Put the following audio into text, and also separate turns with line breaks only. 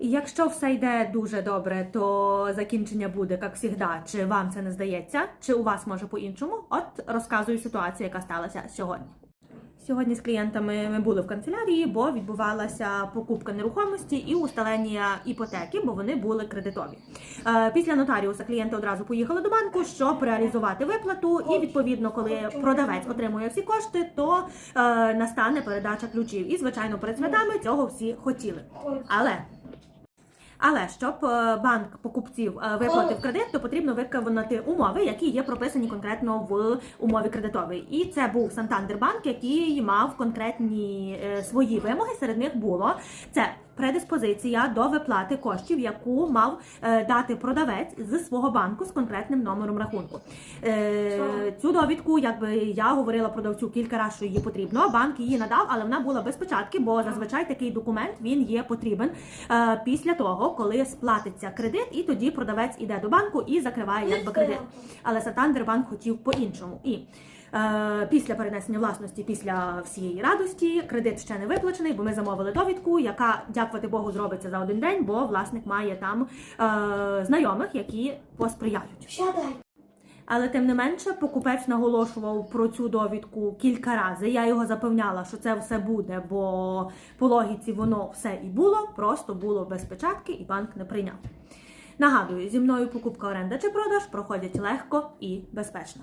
Якщо все йде дуже добре, то закінчення буде, як завжди. Чи вам це не здається, чи у вас може по-іншому? От розказую ситуацію, яка сталася сьогодні. Сьогодні з клієнтами ми були в канцелярії, бо відбувалася покупка нерухомості і усталення іпотеки, бо вони були кредитові. Е, Після нотаріуса клієнти одразу поїхали до банку, щоб реалізувати виплату. І відповідно, коли продавець отримує всі кошти, то е, настане передача ключів. І звичайно, перед святами цього всі хотіли. Але але щоб е, банк покупців е, виплатив кредит, то потрібно виконати умови, які є прописані конкретно в умові кредитовій. І це був Сантандер Банк, який мав конкретні е, свої вимоги. Серед них було це предиспозиція до виплати коштів, яку мав е, дати продавець з свого банку з конкретним номером рахунку. Е, Цю довідку, якби я говорила продавцю кілька разів, що її потрібно. Банк її надав, але вона була без печатки, бо зазвичай такий документ він є потрібен е, після того, коли сплатиться кредит, і тоді продавець іде до банку і закриває якби кредит. Але Сатандер банк хотів по-іншому. І після перенесення власності, після всієї радості, кредит ще не виплачений, бо ми замовили довідку, яка, дякувати Богу, зробиться за один день, бо власник має там е, знайомих, які посприяють. Але тим не менше, покупець наголошував про цю довідку кілька разів. Я його запевняла, що це все буде, бо по логіці воно все і було, просто було без печатки, і банк не прийняв. Нагадую, зі мною покупка оренда чи продаж проходять легко і безпечно.